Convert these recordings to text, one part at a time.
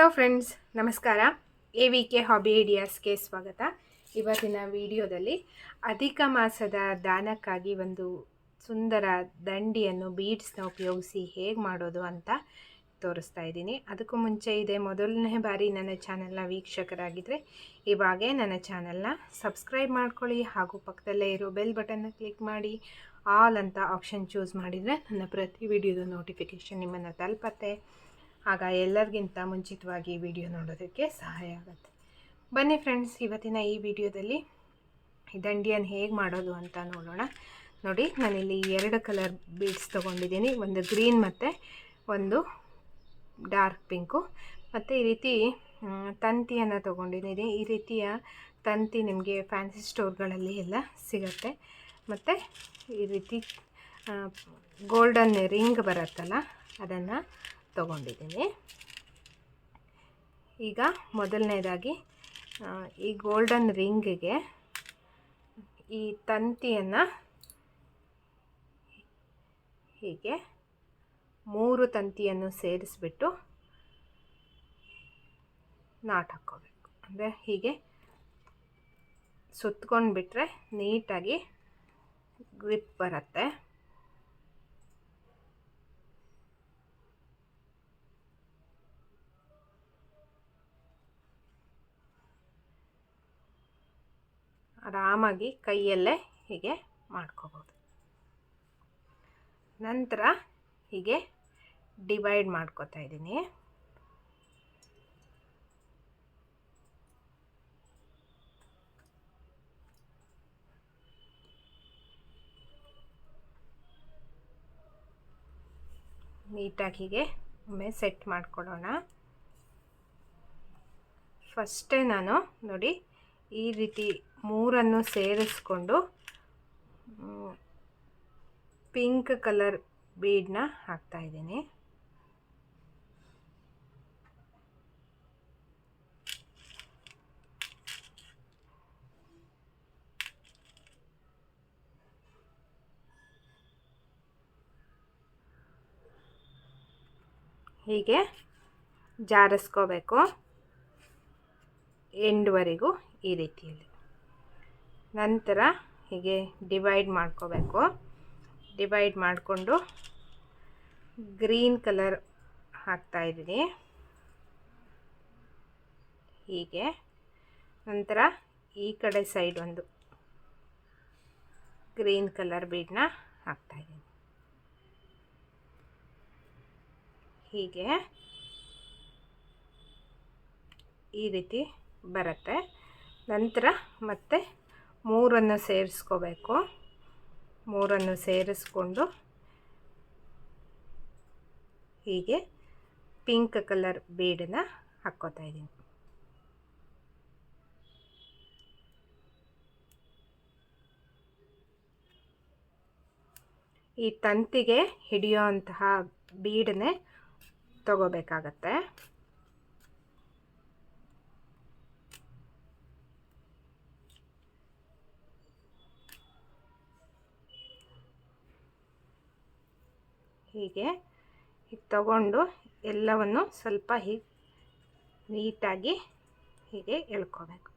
Hello friends, ನಮಸ್ಕಾರ. A V K hobby ಐಡಿಯಾಸ್ಗೆ ಸ್ವಾಗತ. ಇವತ್ತಿನ ವಿಡಿಯೋದಲ್ಲಿ ಅಧಿಕ ಮಾಸದ ದಾನಕ್ಕಾಗಿ ಒಂದು ಸುಂದರ ದಂಡಿಯನ್ನು, ಬೀಡ್ಸ್ನ ಉಪಯೋಗಿಸಿ ಹೇಗೆ ಮಾಡೋದು ಅಂತ ತೋರಿಸ್ತಾ ಇದ್ದೀನಿ. ಅದಕ್ಕೂ ಮುಂಚೆ ಇದೆ ಮೊದಲನೇ ಬಾರಿ ನನ್ನ ಚಾನಲ್ನ ವೀಕ್ಷಕರಾಗಿದ್ದರೆ ಇವಾಗೇ ನನ್ನ ಚಾನಲ್ನ ಸಬ್ಸ್ಕ್ರೈಬ್ ಮಾಡ್ಕೊಳ್ಳಿ ಹಾಗೂ ಪಕ್ಕದಲ್ಲೇ ಇರೋ ಬೆಲ್ ಬಟನ್ನ ಕ್ಲಿಕ್ ಮಾಡಿ, ಆಲ್ ಅಂತ ಆಪ್ಷನ್ ಚೂಸ್ ಮಾಡಿದರೆ ನನ್ನ ಪ್ರತಿ ವಿಡಿಯೋದ ನೋಟಿಫಿಕೇಷನ್ ನಿಮ್ಮನ್ನು ತಲುಪತ್ತೆ. ಆಗ ಎಲ್ಲರಿಗಿಂತ ಮುಂಚಿತವಾಗಿ ವಿಡಿಯೋ ನೋಡೋದಕ್ಕೆ ಸಹಾಯ ಆಗುತ್ತೆ. ಬನ್ನಿ ಫ್ರೆಂಡ್ಸ್ ಇವತ್ತಿನ ಈ ವಿಡಿಯೋದಲ್ಲಿ ದಂಡಿಯನ್ನು ಹೇಗೆ ಮಾಡೋದು ಅಂತ ನೋಡೋಣ. ನೋಡಿ, ನಾನಿಲ್ಲಿ ಎರಡು ಕಲರ್ ಬೀಡ್ಸ್ ತೊಗೊಂಡಿದ್ದೀನಿ. ಒಂದು ಗ್ರೀನ್ ಮತ್ತು ಒಂದು ಡಾರ್ಕ್ ಪಿಂಕು ಮತ್ತು ಈ ರೀತಿ ತಂತಿಯನ್ನು ತೊಗೊಂಡಿದ್ದೀನಿ. ಈ ರೀತಿಯ ತಂತಿ ನಿಮಗೆ ಫ್ಯಾನ್ಸಿ ಸ್ಟೋರ್ಗಳಲ್ಲಿ ಎಲ್ಲ ಸಿಗುತ್ತೆ. ಮತ್ತು ಈ ರೀತಿ ಗೋಲ್ಡನ್ ರಿಂಗ್ ಬರುತ್ತಲ್ಲ, ಅದನ್ನು ತೊಗೊಂಡಿದ್ದೀನಿ. ಈಗ ಮೊದಲನೇದಾಗಿ ಈ ಗೋಲ್ಡನ್ ರಿಂಗಿಗೆ ಈ ತಂತಿಯನ್ನು ಹೀಗೆ ಮೂರು ತಂತಿಯನ್ನು ಸೇರಿಸ್ಬಿಟ್ಟು ನಾಟ್ ಹಾಕ್ಕೋಬೇಕು. ಅಂದರೆ ಹೀಗೆ ಸುತ್ಕೊಂಡು ಬಿಟ್ಟರೆ ನೀಟಾಗಿ ಗ್ರಿಪ್ ಬರುತ್ತೆ. ಆರಾಮಾಗಿ ಕೈಯಲ್ಲೇ ಹೀಗೆ ಮಾಡ್ಕೋಬೋದು. ನಂತರ ಹೀಗೆ ಡಿವೈಡ್ ಮಾಡ್ಕೋತಾ ಇದ್ದೀನಿ. ನೀಟಾಗಿ ಹೀಗೆ ಒಮ್ಮೆ ಸೆಟ್ ಮಾಡ್ಕೊಳ್ಳೋಣ. ಫಸ್ಟೇ ನಾನು ನೋಡಿ ಈ ರೀತಿ ಮೂರನ್ನು ಸೇರಿಸ್ಕೊಂಡು ಪಿಂಕ್ ಕಲರ್ ಬೀಡನ್ನ ಹಾಕ್ತಾಯಿದ್ದೀನಿ ಹೀಗೆ ಜಾರಿಸ್ಕೋಬೇಕು. ಎಂಡ್ವರೆಗೂ ಈ ರೀತಿಯಲ್ಲಿ. ನಂತರ ಹೀಗೆ ಡಿವೈಡ್ ಮಾಡ್ಕೋಬೇಕು. ಡಿವೈಡ್ ಮಾಡಿಕೊಂಡು ಗ್ರೀನ್ ಕಲರ್ ಹಾಕ್ತಾಯಿದ್ದೀನಿ ಹೀಗೆ. ನಂತರ ಈ ಕಡೆ ಸೈಡ್ ಒಂದು ಗ್ರೀನ್ ಕಲರ್ ಬೀಡನ್ನ ಹಾಕ್ತಾಯಿದ್ದೀನಿ ಹೀಗೆ ಈ ರೀತಿ ಬರುತ್ತೆ. ನಂತರ ಮತ್ತೆ ಮೂರನ್ನು ಸೇರಿಸ್ಕೋಬೇಕು. ಮೂರನ್ನು ಸೇರಿಸ್ಕೊಂಡು ಹೀಗೆ ಪಿಂಕ್ ಕಲರ್ ಬೀಡನ್ನ ಹಾಕ್ಕೋತಾ ಇದ್ದೀನಿ. ಈ ತಂತಿಗೆ ಹಿಡಿಯೋ ಅಂತಹ ಬೀಡನ್ನೇ ತಗೋಬೇಕಾಗತ್ತೆ. ಹೀಗೆ ಹೀಗೆ ತಗೊಂಡು ಎಲ್ಲವನ್ನು ಸ್ವಲ್ಪ ಹೀಗೆ ನೀಟಾಗಿ ಹೀಗೆ ಎಳ್ಕೋಬೇಕು.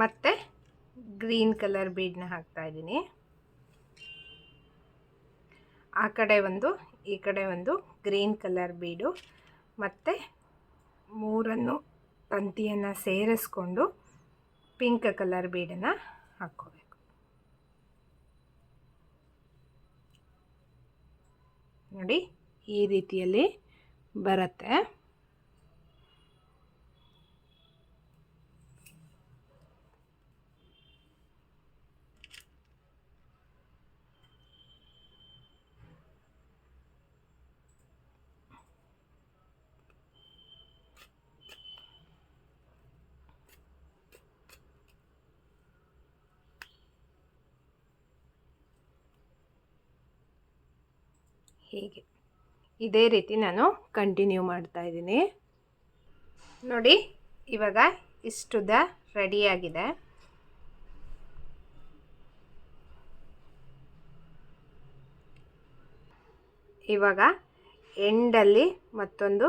ಮತ್ತು ಗ್ರೀನ್ ಕಲರ್ ಬೀಡನ್ನ ಹಾಕ್ತಾಯಿದ್ದೀನಿ ಆ ಕಡೆ ಒಂದು, ಈ ಕಡೆ ಒಂದು ಗ್ರೀನ್ ಕಲರ್ ಬೀಡು ಮತ್ತು ಮೂರನ್ನು ತಂತಿಯನ್ನು ಸೇರಿಸ್ಕೊಂಡು ಪಿಂಕ್ ಕಲರ್ ಬೀಡನ್ನು ಹಾಕ್ಕೋಬೇಕು ನೋಡಿ ಈ ರೀತಿಯಲ್ಲಿ ಬರುತ್ತೆ. ಹೀಗೆ. ಇದೇ ರೀತಿ ನಾನು ಕಂಟಿನ್ಯೂ ಮಾಡ್ತಾ ಇದ್ದೀನಿ. ನೋಡಿ, ಇವಾಗ ಇಷ್ಟುದ ರೆಡಿಯಾಗಿದೆ ಇವಾಗ ಎಂಡಲ್ಲಿ ಮತ್ತೊಂದು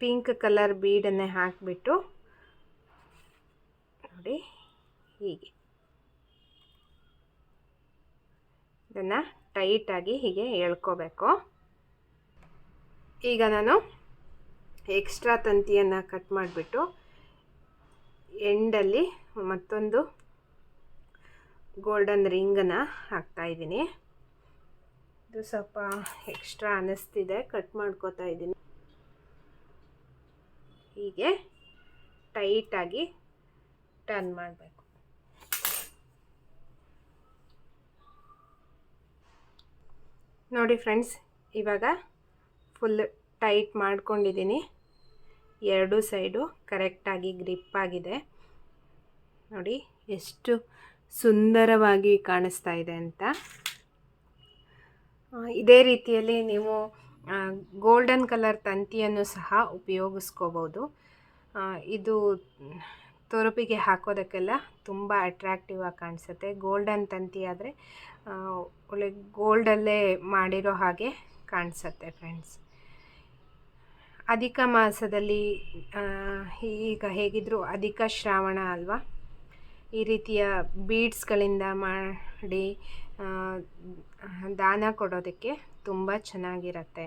ಪಿಂಕ್ ಕಲರ್ ಬೀಡನ್ನೇ ಹಾಕಿಬಿಟ್ಟು, ನೋಡಿ, ಹೀಗೆ. ಇದನ್ನು ಟೈಟಾಗಿ ಹೀಗೆ ಎಳ್ಕೋಬೇಕು ಈಗ ನಾನು ಎಕ್ಸ್ಟ್ರಾ ತಂತಿಯನ್ನು ಕಟ್ ಮಾಡಿಬಿಟ್ಟು ಎಂಡಲ್ಲಿ ಮತ್ತೊಂದು ಗೋಲ್ಡನ್ ರಿಂಗನ್ನು ಹಾಕ್ತಾಯಿದ್ದೀನಿ ಇದು ಸ್ವಲ್ಪ ಎಕ್ಸ್ಟ್ರಾ ಅನ್ನಿಸ್ತಿದೆ ಕಟ್ ಮಾಡ್ಕೋತಾ ಇದ್ದೀನಿ. ಹೀಗೆ ಟೈಟಾಗಿ ಟರ್ನ್ ಮಾಡಬೇಕು. ನೋಡಿ ಫ್ರೆಂಡ್ಸ್, ಇವಾಗ ಫುಲ್ ಟೈಟ್ ಮಾಡ್ಕೊಂಡಿದ್ದೀನಿ. ಎರಡೂ ಸೈಡು ಕರೆಕ್ಟಾಗಿ ಗ್ರಿಪ್ ಆಗಿದೆ. ನೋಡಿ ಎಷ್ಟು ಸುಂದರವಾಗಿ ಕಾಣಿಸ್ತಾ ಇದೆ ಅಂತ. ಇದೇ ರೀತಿಯಲ್ಲಿ ನೀವು ಗೋಲ್ಡನ್ ಕಲರ್ ತಂತಿಯನ್ನು ಸಹ ಉಪಯೋಗಿಸ್ಕೋಬೋದು ಇದು ತೊರಪಿಗೆ ಹಾಕೋದಕ್ಕೆಲ್ಲ ತುಂಬ ಅಟ್ರ್ಯಾಕ್ಟಿವ್ ಆಗಿ ಕಾಣಿಸುತ್ತೆ. ಗೋಲ್ಡನ್ ತಂತಿ ಆದರೆ ಒಳ್ಳೆ ಗೋಲ್ಡಲ್ಲೇ ಮಾಡಿರೋ ಹಾಗೆ ಕಾಣಿಸುತ್ತೆ ಫ್ರೆಂಡ್ಸ್ ಅಧಿಕ ಮಾಸದಲ್ಲಿ ಈಗ ಹೇಗಿದ್ದರೂ ಅಧಿಕ ಶ್ರಾವಣ ಅಲ್ವಾ? ಈ ರೀತಿಯ ಬೀಡ್ಸ್ಗಳಿಂದ ಮಾಡಿ ದಾನ ಕೊಡೋದಕ್ಕೆ ತುಂಬ ಚೆನ್ನಾಗಿರತ್ತೆ.